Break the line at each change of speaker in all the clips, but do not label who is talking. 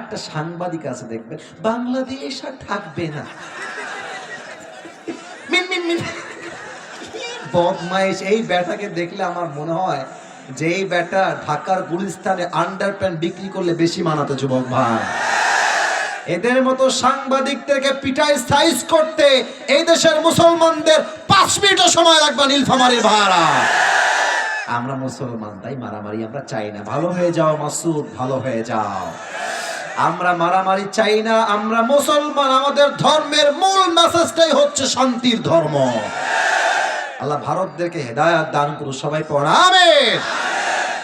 একটা সাংবাদিক আছে দেখবেন, বাংলাদেশ আর থাকবে না। বদমাইশ, এই ব্যাটাকে দেখলে আমার মনে হয় যে এই ব্যাটা ঢাকার গুলিস্তানে আন্ডার প্যান্ট বিক্রি করলে বেশি মানাতো, যুবক ভাই। এদের মতো সাংবাদিকদেরকে পিটাই সাইজ করতে এই দেশের মুসলমানদের পাঁচ মিনিটও সময় লাগবে নীলফামারীর ভাড়া। আমরা মুসলমান, তাই মারামারি আমরা চাই না। ভালো হয়ে যাও মাসুদ, ভালো হয়ে যাও। আমরা মারামারি চাই না, আমরা মুসলমান, আমাদের ধর্মের মূল মেসেজটাই হচ্ছে শান্তির ধর্ম। আল্লাহ ভারতদেরকে হেদায়াত দান করুন, সবাই পড়াবে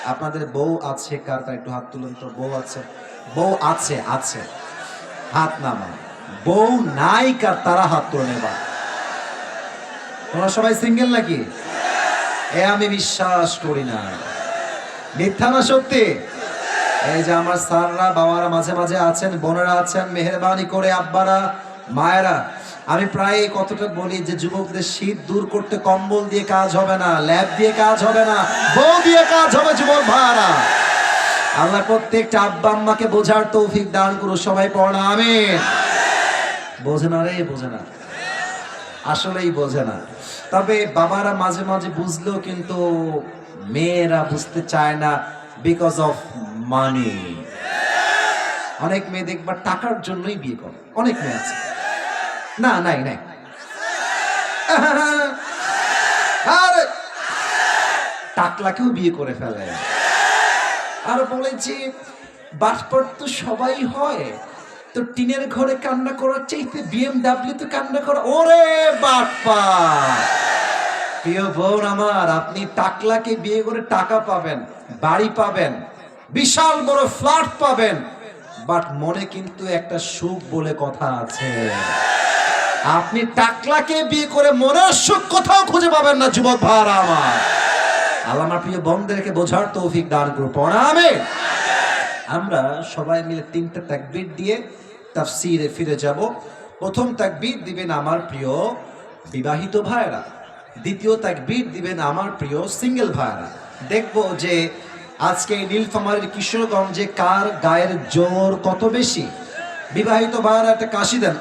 আপনাদের বউ আছে কার? কার একটু হাত তুলুন তো, বউ আছে। বউ আছে আছে। হাত নামা বউ নাই কার? তারা হাত তুলে এবার তোমরা সবাই সিঙ্গেল নাকি? এ, আমি বিশ্বাস করি না। মিথ্যা না সত্যি? এই যে আমার স্যাররা, বাবারা মাঝে মাঝে আছেন, বোনেরা আছেন, মেহরবানি করে আব্বারা, মায়েরা, আমি প্রায় কতটা বলি যে যুবকদের শীত দূর করতে কম্বল দিয়ে কাজ হবে না, ল্যাব দিয়ে কাজ হবে না, বউ দিয়ে কাজ হবে যুবক ভাড়া আল্লাহ প্রত্যেকটা আব্বা আম্মাকে বোঝার তৌফিক দান করো সবাই পড়া আমি বোঝে না রে, বোঝে না। আসলেই বোঝে না। তবে বাবারা মাঝে মাঝে বুঝলেও কিন্তু মেয়েরা বুঝতে চায় না বিকজ অফ মানি অনেক মেয়ে দেখবার টাকার জন্যই বিয়ে করে। অনেক মেয়ে আছে। না, নাই নাই। টাকলাকেও বিয়ে করে ফেলে। আর বলেছি বাটপট তো সবাই হয়। তো টিনের ঘরে কান্না করার চাইতে বিএমডাব্লিউ তো কান্না করা ওরে বাটপা প্রিয় বোন আমার, আপনি টাকলাকে বিয়ে করে টাকা পাবেন, বাড়ি পাবেন। বিশাল বড় ফ্ল্যাট পাবেন। বাট মনে কিন্তু একটা সুখ বলে কথা আছে। আপনি টাকলাকে বিয়ে করে মনের সুখ কোথাও খুঁজে পাবেন না, যুবক ভাড়া আমার। আল্লাহ আমার প্রিয় বোনদেরকে বোঝার তৌফিক দান করুন। পড়াবে আমরা সবাই মিলে তিনটা তাকবীর দিয়ে তাফসিরে ফিরে যাব। প্রথম তাকবীর দিবেন আমার প্রিয় বিবাহিত ভাইরা। দ্বিতীয় তাকবীর দিবেন আমার প্রিয় সিঙ্গেল ভাইরা। দেখব যে আজকে এই নীলফামারীর কিশোরগঞ্জে কার গায়ের জোর কত বেশি? বিবাহিত ভাইরা একটা কাশি দেন।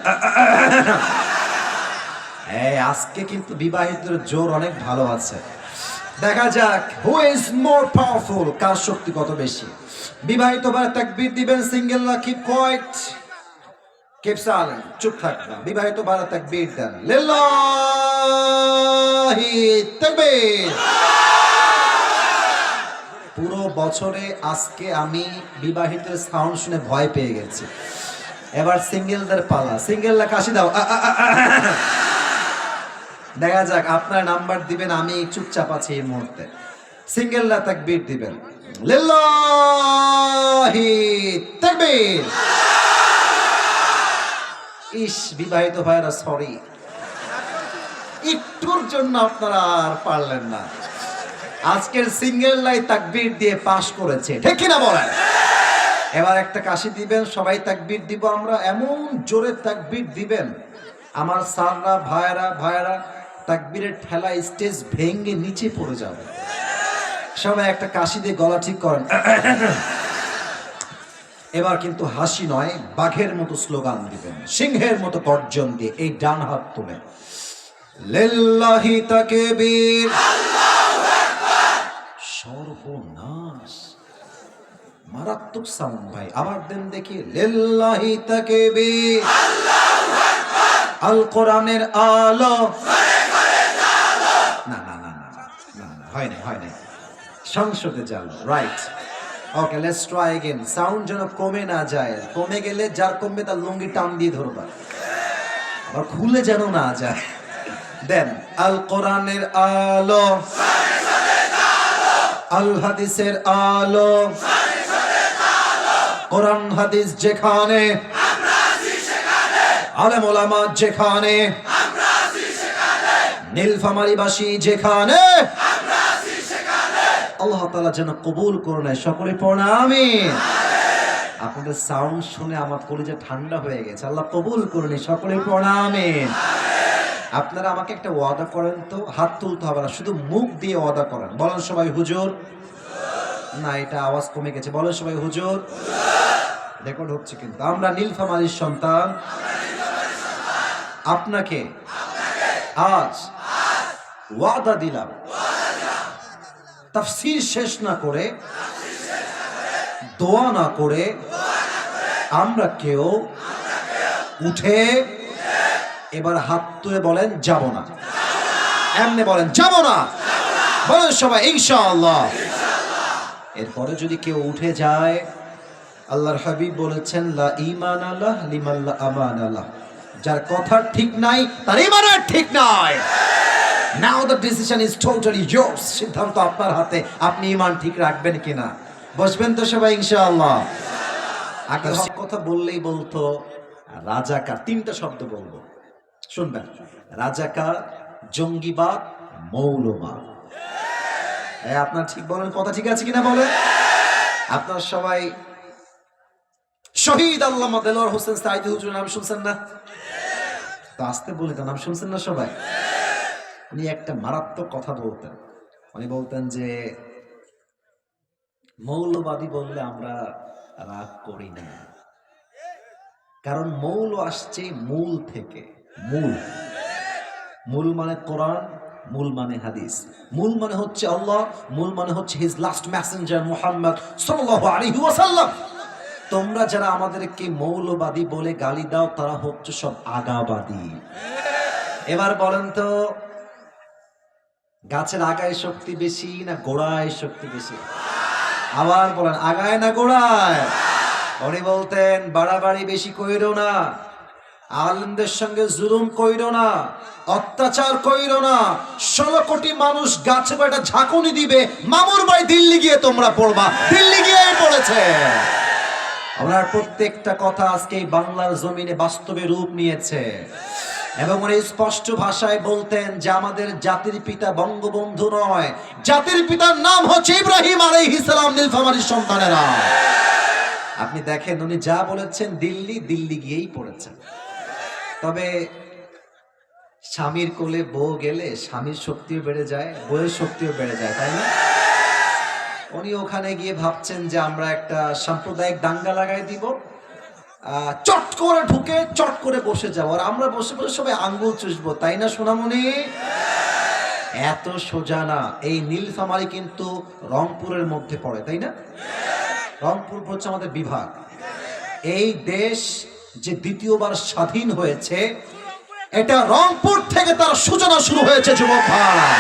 হ্যাঁ আজকে কিন্তু বিবাহিতের জোর অনেক ভালো আছে। দেখা যাক who is more powerful car শক্তি কত বেশি? বিবাহিত বার তাকবীর দিবেন সিঙ্গেল না কিপ কোয়াইট কিপ সাইলেন্ট চুপ থাকবেন বিবাহিত বার তাকবীর দেন। লিল্লাহি তাকবীর। বছরে আজকে আমি বিবাহিতের সাউন্ড শুনে ভয় পেয়ে গেছি। এবার সিঙ্গেলদের পালা। সিঙ্গেলরা কাশি দাও। দেখা যাক, আপনার নাম্বার দিবেন, আমি চুপচাপ আছি এই মুহূর্তে। সিঙ্গেলরা তাকবীর দিবেন। লিল্লাহি তাকবীর। ইস বিবাহিত ভাইরা সরি। একটুর জন্য আপনারা আর পারলেন না। আজকের সিঙ্গেল লাই তাকবীর দিয়ে পাশ করেছে। ঠিক কিনা বলেন? এবার একটা কাশি দিবেন, সবাই তাকবীর দিব আমরা, এমন জোরে তাকবীর দিবেন। আমার সাররা ভাইরা ভাইরা তাকবীরের ঠেলা স্টেজ ভেঙে নিচে পড়ে যাবে। সবাই একটা কাশি দিয়ে গলা ঠিক করেন। এবার কিন্তু হাসি নয়, বাঘের মতো স্লোগান দিবেন, সিংহের মতো গর্জন দিয়ে এই ডান হাত তুলে। লিল্লাহি তাকবীর। সর্বনাশ মারাত্মক সাউন্ড ভাই আবার দেন দেখি লিল্লাহি তাকবীর আল কোরআনের আলো না না না না না, না না হয় না হয় না সংসদে যাও right okay let's try again sound যেন কমে না যায় কমে গেলে যার কমবে তার লুঙ্গি টান দিয়ে ধরবা আর খুলে যেন না যায় দেন আল কোরআনের আলো আল হাদিসের আলো। কোরআন হাদিস যেখানে ওলামা যেখানে, নীলফামারিবাসী যেখানে, আল্লাহ তাআলা যেন কবুল করে নেয়। সকলে আমিন। আপনাদের সাউন্ড শুনে আমার কলিজা ঠান্ডা হয়ে গেছে। আল্লাহ কবুল করে নেয়। সকলে আমিন। আপনারা আমাকে একটা ওয়াদা করেন তো, হাত তুলতে হবে না, শুধু মুখ দিয়ে ওয়াদা করেন। বলেন সবাই হুজুর। না, এটা আওয়াজ কমে গেছে। বলেন সবাই হুজুর। রেকর্ড হচ্ছে কিন্তু। আমরা নীলফামারীর সন্তান। আপনাকে আজ ওয়াদা দিলাম। তাফসীর শেষ না করে, দোয়া না করে, আমরা কেউ উঠে এবার হাত তুলে বলেন, যাব না। এমনি বলেন, যাব না। বলেন সবাই, ইনশাআল্লাহ। এরপরে যদি কেউ উঠে যায়, আল্লাহর হাবিব বলেছেন, লা ইমান আল্লাহ লিমাল্লা আমান আল্লাহ যার কথা ঠিক নাই, তার ইমানের ঠিক নাই। Now the decision is totally yours সিদ্ধান্ত আপনার হাতে। আপনি ইমান ঠিক রাখবেন কিনা? বসবেন তো সবাই, ইনশাআল্লাহ। আগে কথা বললেই বলতো, রাজাকার। তিনটা শব্দ বলব। শুনবেন, রাজাকার, জঙ্গিবাদ, মৌলবাদ। আপনার ঠিক বলেন কথা ঠিক আছে কিনা বলেন? আপনার সবাই শহীদ আল্লাহ দেলোয়ার হোসেন সাইদি হুজুর নাম শুনছেন না? তো আসতে বলি তো নাম শুনছেন না সবাই? উনি একটা মারাত্মক কথা বলতেন। উনি বলতেন যে, মৌলবাদী বললে আমরা রাগ করি না। কারণ মৌল আসছে মূল থেকে। মূল। মূল মানে কোরআন, মূল মানে হাদিস। মূল মানে হচ্ছে আল্লাহ, মূল মানে হচ্ছে হিজ লাস্ট মেসেঞ্জার মুহাম্মদ আলাইহি ওয়াসাল্লাম। তোমরা যারা আমাদেরকে মৌলবাদী বলে গালি দাও, তারা হচ্ছে সব আগাবাদী। এবার বলেন তো, গাছের আগায় শক্তি বেশি না গোড়ায় শক্তি বেশি? আবার বলেন, আগায় না গোড়ায়? উনি বলতেন, বাড়াবাড়ি বেশি কইরো না। আলেমদের সঙ্গে জুলুম কইরো না, অত্যাচার কইরো না। ষোলো কোটি মানুষ গাছে কয়টা ঝাঁকুনি দিবে, মামুর ভাই দিল্লি গিয়ে তোমরা পড়বা। দিল্লি গিয়ে পড়েছে। ওনার প্রত্যেকটা কথা আজকে এই বাংলার জমিনে বাস্তবে রূপ নিয়েছে। এবং উনি স্পষ্ট ভাষায় বলতেন যে আমাদের জাতির পিতা বঙ্গবন্ধু নয়। জাতির পিতার নাম হচ্ছে ইব্রাহিম আলাইহিস সালাম, নীলফামারীর সন্তানেরা। আপনি দেখেন, উনি যা বলেছেন দিল্লি দিল্লি গিয়েই পড়েছেন। তবে স্বামীর কোলে বউ গেলে স্বামীর শক্তিও বেড়ে যায়, বউয়ের শক্তিও বেড়ে যায়, তাই না? উনি ওখানে গিয়ে ভাবছেন যে আমরা একটা সাম্প্রদায়িক দাঙ্গা লাগাই দিব। চট করে ঢুকে, চট করে বসে যাব। আর আমরা বসে বসে সবাই আঙ্গুল চুষবো, তাই না, সোনামণি? এত সোজা না। এই নীলফামারি কিন্তু রংপুরের মধ্যে পড়ে, তাই না? রংপুর হচ্ছে আমাদের বিভাগ। এই দেশ যে দ্বিতীয়বার স্বাধীন হয়েছে, এটা রংপুর থেকে তার সূচনা শুরু হয়েছে, যুবক ভাই।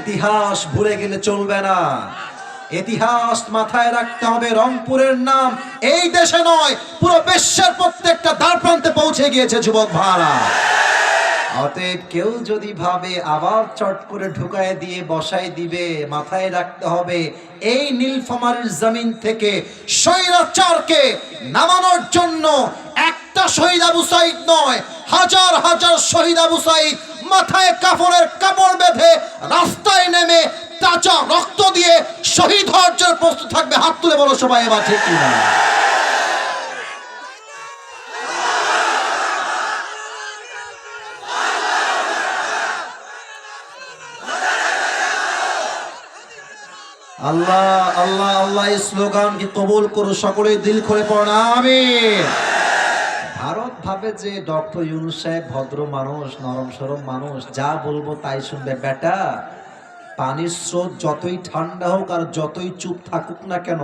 ইতিহাস ভুলে গেলে চলবে না। ইতিহাস মাথায় রাখতে হবে, রংপুরের নাম এই দেশে নয়, পুরো বিশ্বের প্রত্যেকটা দ্বার প্রান্তে পৌঁছে গিয়েছে, যুবক ভাড়া অতএব কেউ যদি ভাবে, আবার চট করে ঢুকায় দিয়ে বসায় দিবে, মাথায় রাখতে হবে, এই নীলফামারীর জমিন থেকে স্বৈরাচারকে নামানোর জন্য একটা শহীদ আবু সাইদ নয়, হাজার হাজার শহীদ আবু সাইদ মাথায় কাপড়ের কাপড় বেঁধে রাস্তায় নেমে তাজা রক্ত দিয়ে শহীদ হওয়ার জন্য প্রস্তুত থাকবে। হাত তুলে বলো সবাই, এবার ঠিক আল্লাহ আল্লাহ আল্লাহ এই স্লোগানকে কবুল করো সকলে দিল করে পড়া আমি ভারত ভাবে যে ডক্টর ইউনুস সাহেব ভদ্র মানুষ, নরম সরম মানুষ, যা বলব তাই শুনবে, বেটা। পানির স্রোত যতই ঠান্ডা হোক আর যতই চুপ থাকুক না কেন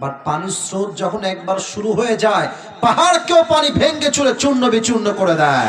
বাট পানির স্রোত যখন একবার শুরু হয়ে যায়, পাহাড়কেও পানি ভেঙ্গে চুরে চূর্ণ বিচূর্ণ করে দেয়।